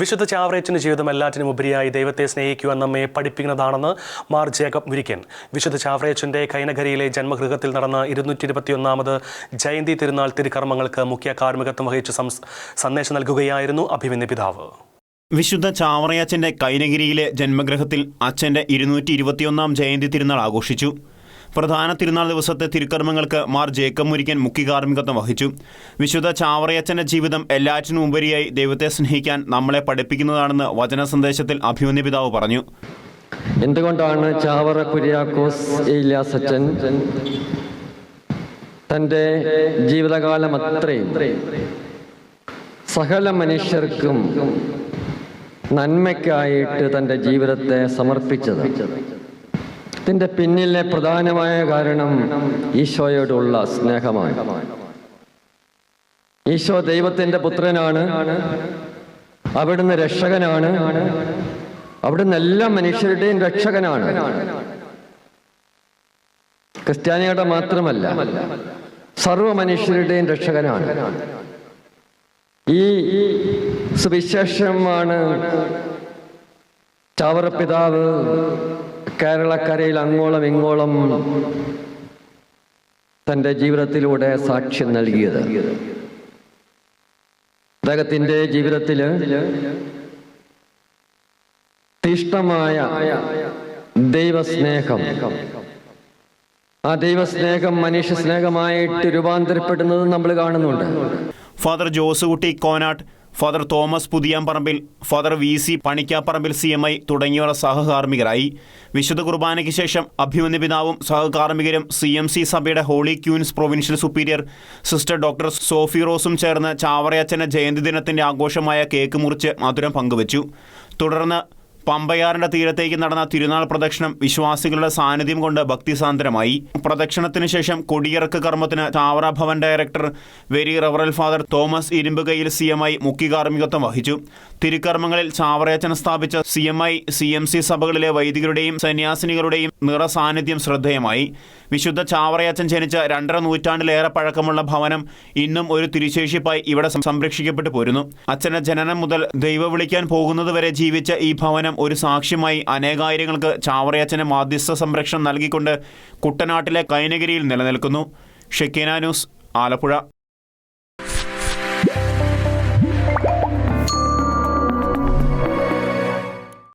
വിശുദ്ധ ചാവറേച്ചന്റെ ജീവിതം എല്ലാറ്റിനും ഉപരിയായി ദൈവത്തെ സ്നേഹിക്കുവാൻ നമ്മെ പഠിപ്പിക്കുന്നതാണെന്ന് മാർ ജേക്കബ് മുരിക്കൻ വിശുദ്ധ ചാവറേച്ചന്റെ കൈനഗരിയിലെ ജന്മഗൃഹത്തിൽ നടന്ന ഇരുന്നൂറ്റി ഇരുപത്തിയൊന്നാമത് ജയന്തി തിരുനാൾ തിരുക്കർമ്മങ്ങൾക്ക് മുഖ്യ കാർമ്മികത്വം വഹിച്ച് സന്ദേശം നൽകുകയായിരുന്നു അഭിമന്യ പിതാവ്. വിശുദ്ധ ചാവറയച്ചന്റെ കൈനഗിരിയിലെ ജന്മഗ്രഹത്തിൽ അച്ഛന്റെ ഇരുന്നൂറ്റി ഇരുപത്തിയൊന്നാം ജയന്തി തിരുനാൾ ആഘോഷിച്ചു. പ്രധാന തിരുനാൾ ദിവസത്തെ തിരുക്കർമ്മങ്ങൾക്ക് മാർ ജേക്കബ് മുരിക്കൻ മുഖ്യ കാർമ്മികത്വം വഹിച്ചു. വിശുദ്ധ ചാവറയച്ചന്റെ ജീവിതം എല്ലാറ്റിനും ഉപരിയായി ദൈവത്തെ സ്നേഹിക്കാൻ നമ്മളെ പഠിപ്പിക്കുന്നതാണെന്ന് വചന സന്ദേശത്തിൽ അഭിമന്യ പിതാവ് പറഞ്ഞു. എന്തുകൊണ്ടാണ് ചാവറ കുര്യാക്കോസ് ഏലിയാസച്ചൻ തന്റെ ജീവിതകാലം അത്രയും സകല മനുഷ്യർക്കും നന്മയ്ക്കായിട്ട് തന്റെ ജീവിതത്തെ സമർപ്പിച്ചത്? ഇതിന്റെ പിന്നിലെ പ്രധാനമായ കാരണം ഈശോയോടുള്ള സ്നേഹമാണ്. ഈശോ ദൈവത്തിന്റെ പുത്രനാണ്. അവിടുന്ന് രക്ഷകനാണ്. അവിടുന്ന് എല്ലാ മനുഷ്യരുടെയും രക്ഷകനാണ്. ക്രിസ്ത്യാനികളുടെ മാത്രമല്ല സർവ മനുഷ്യരുടെയും രക്ഷകനാണ്. ഈ സുവിശേഷമാണ് ചാവറ പിതാവ് കേരളക്കരയിൽ അങ്ങോളം ഇങ്ങോളം തന്റെ ജീവിതത്തിലൂടെ സാക്ഷ്യം നൽകിയത്. അദ്ദേഹത്തിന്റെ ജീവിതത്തിൽ തീഷ്ണമായ ദൈവസ്നേഹം. ആ ദൈവസ്നേഹം മനുഷ്യ സ്നേഹമായിട്ട് രൂപാന്തരപ്പെടുന്നത് നമ്മൾ കാണുന്നുണ്ട്. Father Josekutty Konat father Thomas Puthiyamparambil father V C Panikkaparambil C M I തുടങ്ങിയവർ സഹകാർമ്മികരായി. വിശുദ്ധ കുർബാനയ്ക്ക് ശേഷം അഭിമന്യ പിതാവും സഹകാർമ്മികരും സി എം സി സഭയുടെ holy queens provincial superior sister doctor Sophie റോസും ചേർന്ന് ചാവറയച്ചന്റെ ജയന്തി ദിനത്തിന്റെ ആഘോഷമായ കേക്ക് മുറിച്ച് മധുരം പങ്കുവച്ചു. തുടർന്ന് പമ്പയാറിന്റെ തീരത്തേക്ക് നടന്ന തിരുനാൾ പ്രദക്ഷിണം വിശ്വാസികളുടെ സാന്നിധ്യം കൊണ്ട് ഭക്തിസാന്ദ്രമായി. പ്രദക്ഷിണത്തിന് ശേഷം കൊടിയിറക്ക് കർമ്മത്തിന് താവറ Bhavan director very റവറൽ father Thomas Irumpukayil C M I വഹിച്ചു. തിരുക്കർമ്മങ്ങളിൽ ചാവറയച്ചൻ സ്ഥാപിച്ച C M I C M C സഭകളിലെ വൈദികരുടെയും സന്യാസിനികളുടെയും നിറ സാന്നിധ്യം ശ്രദ്ധേയമായി. വിശുദ്ധ ചാവറയച്ചൻ ജനിച്ച രണ്ടര നൂറ്റാണ്ടിലേറെ പഴക്കമുള്ള ഭവനം ഇന്നും ഒരു തിരുശേഷിപ്പായി ഇവിടെ സംരക്ഷിക്കപ്പെട്ടു പോരുന്നു. അച്ഛന്റെ ജനനം മുതൽ ദൈവ വിളിക്കാൻ പോകുന്നതുവരെ ജീവിച്ച ഈ ഭവനം ഒരു സാക്ഷ്യമായി അനേകായിരങ്ങൾക്ക് ചാവറയച്ചന് മാധ്യസ്ഥ സംരക്ഷണം നൽകിക്കൊണ്ട് കുട്ടനാട്ടിലെ കൈനഗിരിയിൽ നിലനിൽക്കുന്നു. Shekinah news Alappuzha.